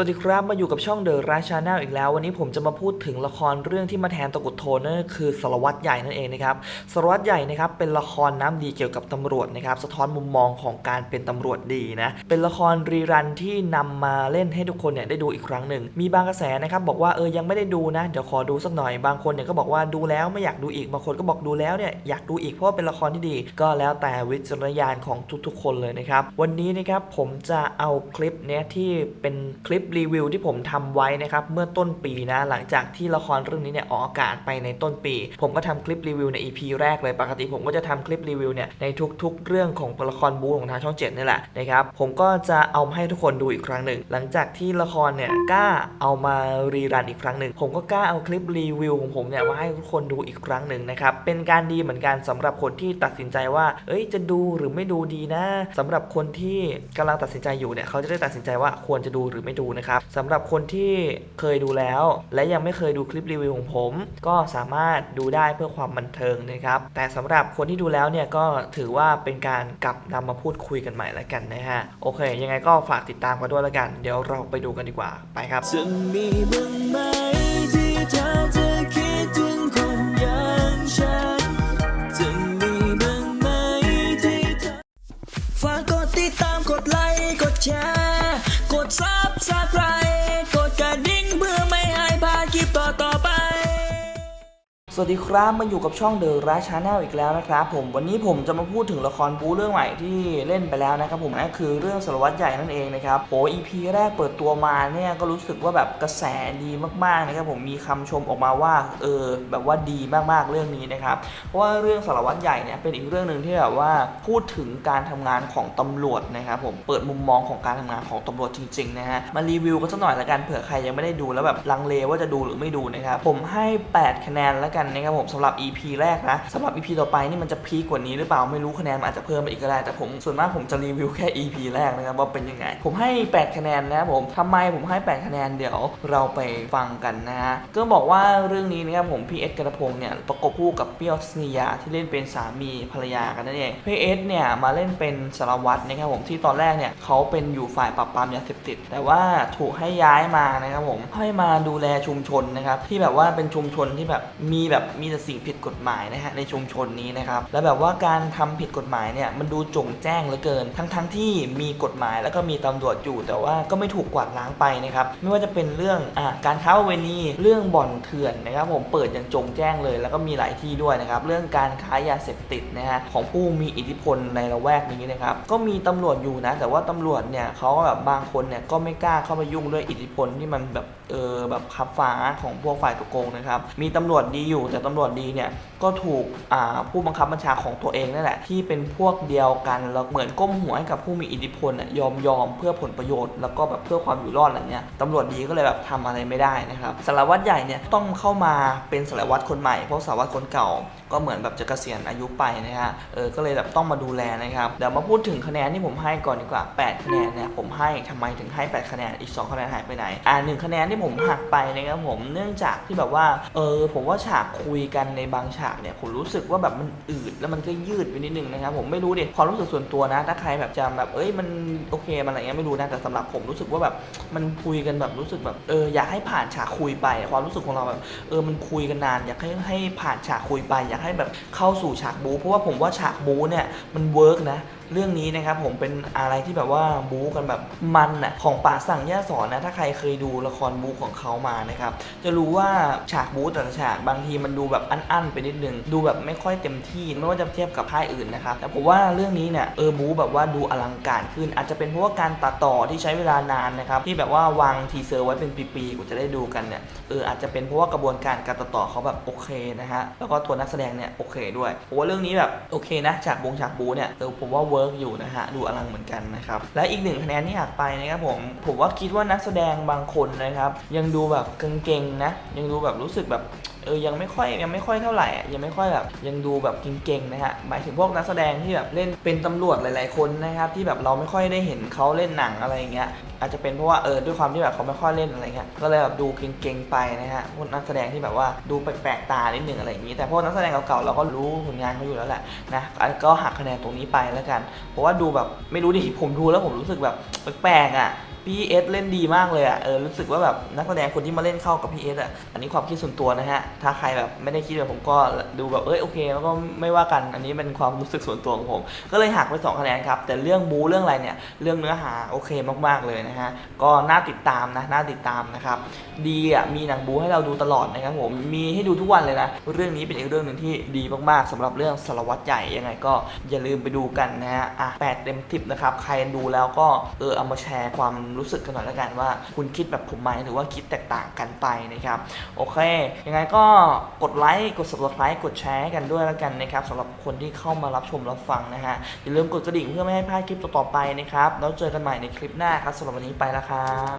สวัสดีครับ มาอยู่กับช่องเดอะราชาแนลอีกแล้ว วันนี้ผมจะมาพูดถึงละครเรื่องที่มาแทนตะกุดโทนนั่นคือสารวัตรใหญ่นั่นเองนะครับสารวัตรใหญ่นะครับเป็นละครน้ำดีเกี่ยวกับตำรวจนะครับสะท้อนมุมมองของการเป็นตำรวจดีนะเป็นละครรีรันที่นำมาเล่นให้ทุกคนเนี่ยได้ดูอีกครั้งหนึ่งมีบางกระแสนะครับบอกว่าเออยังไม่ได้ดูนะเดี๋ยวขอดูสักหน่อยบางคนเนี่ยก็บอกว่าดูแล้วไม่อยากดูอีกบางคนก็บอกดูแล้วเนี่ยอยากดูอีกเพราะว่าเป็นละครที่ดี ก็แล้วแต่วิจารณญาณของทุกๆ คนเลยนะครับวันนี้นะครับผมจะเอาคลิปเนี้ยที่เป็นคลิปรีวิวที่ผมทำไว้นะครับเมื่อต้นปีนะหลังจากที่ละครเรื่องนี้เนี่ยออกอากาศไปในต้นปี ผมก็ทำคลิปรีวิวใน EP แรกเลยปกติผมก็จะทำคลิปรีวิวเนี่ยในทุกๆ เรื่องของละครบูของทางช่องเจ็ดนี่แหละนะครับผมก็จะเอามาให้ทุกคนดูอีกครั้งหนึ่ง หลังจากที่ละครเนี่ยกล้าเอามารีรันอีกครั้งหนึ่ง ผมก็กล้าเอาคลิปรีวิวของผมเนี่ยมาให้ทุกคนดูอีกครั้งหนึ่งนะครับเป็นการดีเหมือนกันสำหรับคนที่ตัดสินใจว่า เอ้ยจะดูหรือไม่ดูดีนะสำหรับคนที่กำลังตัดสินใจอยู่เนี่ยเขาจะได้ตัดสินใจว่าควรจะดูหรือไม่ดูนะครับสำหรับคนที่เคยดูแล้ว และยังไม่เคยดูคลิปรีวิวของผม ก็สามารถดูได้เพื่อความบันเทิงนะครับแต่สำหรับคนที่ดูแล้วเนี่ยก็ถือว่าเป็นการกลับนำมาพูดคุยกันใหม่แล้วกันนะฮะโอเค ยังไงก็ฝากติดตามกันด้วยแล้วกัน เดี๋ยวเราไปดูกันดีกว่าไปครับจะมีบ้างไหมที่เธอจะคิดถึงคนอย่างฉันจะมีบ้างไหมที่เธอฝากกดติดตามกดไลค์กดแชร์กดซับสไวัสดีครับมาอยู่กับช่องเดอะราชาแนลอีกแล้วนะครับผมวันนี้ผมจะมาพูดถึงละครบูเรื่องใหม่ที่เล่นไปแล้วนะครับผมนั่นคือเรื่องสารวัตรใหญ่นั่นเองนะครับโอ้ EP แรกเปิดตัวมาเนี่ยก็รู้สึกว่าแบบกระแสดีมากๆนะครับผมมีคำชมออกมาว่าเออแบบว่าดีมากๆเรื่องนี้นะครับเพราะว่าเรื่องสารวัตรใหญ่เนี่ยเป็นอีกเรื่องหนึ่งที่แบบว่าพูดถึงการทำงานของตำรวจนะครับผมเปิดมุมมองของการทำงานของตำรวจจริงๆนะฮะมารีวิวกันสักหน่อยละกันเผื่อใครยังไม่ได้ดูแล้วแบบลังเลว่าจะดูหรือไม่ดูนะครับผมให้ 8 คะแนนล้วกันนะครับผมสำหรับ EP แรกนะสำหรับ EP ต่อไปนี่มันจะพีกว่านี้หรือเปล่าไม่รู้คะแนนมันอาจจะเพิ่มไปอีกก็ได้แต่ผมส่วนมากผมจะรีวิวแค่ EP แรกนะครับว่าเป็นยังไง ผมให้ 8 คะแนนนะครับผมทำไมผมให้ 8 คะแนนเดี๋ยวเราไปฟังกันนะฮะก็บอกว่าเรื่องนี้นะครับผมพี่เอสกระพงเนี่ยประกบคู่กับเปี้ยวทัศนียาที่เล่นเป็นสามีภรรยากันนั่นเองพี่เอสเนี่ยมาเล่นเป็นสารวัตรนะครับผมที่ตอนแรกเนี่ยเขาเป็นอยู่ฝ่ายปราบปรามยาเสพติด แต่ว่าถูกให้ย้ายมานะครับผมให้มาดูแลชุมชนนะครับที่แบบว่าเป็นชุมชนที่แบบมีแบบมีแต่สิ่งผิดกฎหมายนะฮะในชุมชนนี้นะครับแล้วแบบว่าการทำผิดกฎหมายเนี่ยมันดูจงแจ้งเหลือเกิน ทั้งๆทที่มีกฎหมายแล้วก็มีตำรวจอยู่แต่ว่าก็ไม่ถูกกวาดล้างไปนะครับไม่ว่าจะเป็นเรื่องอการค้าประเวณีเรื่องบ่อนเถื่อนนะครับผมเปิดอย่างจงแจ้งเลย แล้วก็มีหลายที่ด้วยนะครับเรื่องการค้ายาเสพติดนะฮะของผู้มีอิทธิพลในละแวกนี้นะครับก็มีตำรวจอยู่นะ แต่ว่าตำรวจเนี่ยเขาก็แบบบางคนเนี่ยก็ไม่กล้าเข้ามายุ่งด้วยอิทธิพลที่มันแบบเออแบบขับฟ้าของพวกฝ่ายตุกโกงนะครับมีตำรวจดีอยู่แต่ตำรวจดีเนี่ยก็ถูกผู้บังคับบัญชาของตัวเองนั่นแหละที่เป็นพวกเดียวกันแล้วเหมือนก้มหัวให้กับผู้มีอิทธิพลน่ะยอมยอมเพื่อผลประโยชน์แล้วก็แบบเพื่อความอยู่รอดอะไรเงี้ยตำรวจดีก็เลยแบบทำอะไรไม่ได้นะครับสารวัตรใหญ่เนี่ยต้องเข้ามาเป็นสารวัตรคนใหม่เพราะสารวัตรคนเก่า ก็เหมือนแบบจะเกษียณอายุไปนะฮะเออก็เลยแบบต้องมาดูแลนะครับเดี๋ยวมาพูดถึงคะแนนที่ผมให้ก่อนดีกว่า 8 คะแนนเนี่ยผมให้ทำไมถึงให้ 8 คะแนนอีก 2 คะแนนหายไปไหนอ่าหนึ่งคะแนนที่ผมหักไปนะครับผมเนื่องจากที่แบบว่าเออผมว่าฉากคุยกันในบางฉากเนี่ยผมรู้สึกว่าแบบมันอืดแล้วมันก็ยืดไปนิดนึงนะครับผมไม่รู้ดิความรู้สึกส่วนตัวนะ ถ้าใครแบบจะแบบเอ้ยมันโอเคมันอะไรเงี้ยไม่รู้นะแต่สำหรับผมรู้สึกว่าแบบมันคุยกันแบบรู้สึกแบบเอออยากให้ผ่านฉากคุยไป ความรู้สึกของเราแบบเออมันคุยกันนาน อยากให้ให้ผ่านฉากคุยไป อยากให้แบบเข้าสู่ฉากบู๊เพราะว่าผมว่าฉากบู๊เนี่ยมันเวิร์กนะ เรื่องนี้นะครับผมเป็นอะไรที่แบบว่าบู๊กันแบบมันอะของป่าสั่งย่าสอนนะถ้าใครเคยดูละครบู๊ของเขามานะครับจะรู้ว่าฉากบู๊แต่ละฉากบางทีมันดูแบบอั้นๆไปนิดนึงดูแบบไม่ค่อยเต็มที่ไม่ว่าจะเทียบกับค่ายอื่นนะครับแต่ผมว่าเรื่องนี้เนี่ยเออบู๊แบบว่าดูอลังการขึ้น อาจจะเป็นเพราะว่าการตัดต่อที่ใช้เวลานานนะครับที่แบบว่าวางทีเซอร์ไว้เป็นปีๆกว่าจะได้ดูกันเนี่ยเอออาจจะเป็นเพราะว่ากระบวนการการตัดต่อเขาแบบโอเคนะฮะแล้วก็ตัวนักแสดงเนี่ยโอเคด้วยผมว่าเรื่องนี้แบบโอเคนะฉากบงฉากบู๊เนี่ยเออผมว่าเวร์กอยู่นะฮะดูอลังเหมือนกันนะครับและอีกหนึ่งคะแนนที่อยากไปนะครับผมผมว่าคิดว่านักแสดงบางคนนะครับยังดูแบบเก่งๆนะยังดูแบบรู้สึกแบบ เออยังไม่ค่อยยังไม่ค่อยเท่าไหร่ยังไม่ค่อยแบบยังดูแบบเก่งๆนะฮะหมายถึงพวกนักแสดงที่แบบเล่นเป็นตำรวจหลาย ๆคนนะครับที่แบบเราไม่ค่อยได้เห็นเขาเล่นหนังอะไรอย่างเงี้ยอาจจะเป็นเพราะว่าเออด้วยความที่แบบเขาไม่ค่อยเล่นอะไรเงี้ยก็เลยแบบดูเก่งๆไปนะฮะพวกนักแสดงที่แบบว่าดูแปลกๆตานิดหนึ่งอะไรอย่างงี้ แต่พวกนักแสดงเก่าๆเราก็รู้ผลงานเขาอยู่แล้วแหละนะก็หักคะแนนตรงนี้ไปแล้วกัน เพราะว่าดูแบบไม่รู้ดิผมดูแล้วผมรู้สึกแบบแปลกๆอะ พี่เอสเล่นดีมากเลยอะ เออ รู้สึกว่าแบบนักแสดงคนที่มาเล่นเข้ากับพี่เอสอะ อันนี้ความคิดส่วนตัวนะฮะ ถ้าใครแบบไม่ได้คิดแบบผมก็ดูแบบเอ้ยโอเคแล้วก็ไม่ว่ากัน อันนี้เป็นความรู้สึกส่วนตัวของผม ก็เลยหักไปสองคะแนนครับ แต่เรื่องบูเรื่องอะไรเนี่ย เรื่องเนื้อหาโอเคมากๆเลยนะฮะ ก็น่าติดตามนะ น่าติดตามนะครับ ดีอะ มีหนังบูให้เราดูตลอดนะครับผม มีให้ดูทุกวันเลยนะ เรื่องนี้เป็นอีกเรื่องหนึ่งที่ดีมากๆสำหรับเรื่องสารวัตรใหญ่ยังไงก็อย่าลืมไปดูกันนะฮะ อะแปดเต็มทิปนะครับ ใครดูแล้วก็เออเอามาแชร์ความรู้สึกกันหน่อยละกันว่า คุณคิดแบบผมไหมหรือว่าคิดแตกต่างกันไปนะครับ โอเค ยังไงก็กดไลค์กด subscribe กดแชร์กันด้วยละกันนะครับสำหรับคนที่เข้ามารับชมรับฟังนะฮะอย่าลืมกดกระดิ่งเพื่อไม่ให้พลาดคลิปต่อๆไปนะครับแล้วเจอกันใหม่ในคลิปหน้าครับสำหรับวันนี้ไปแล้วครับ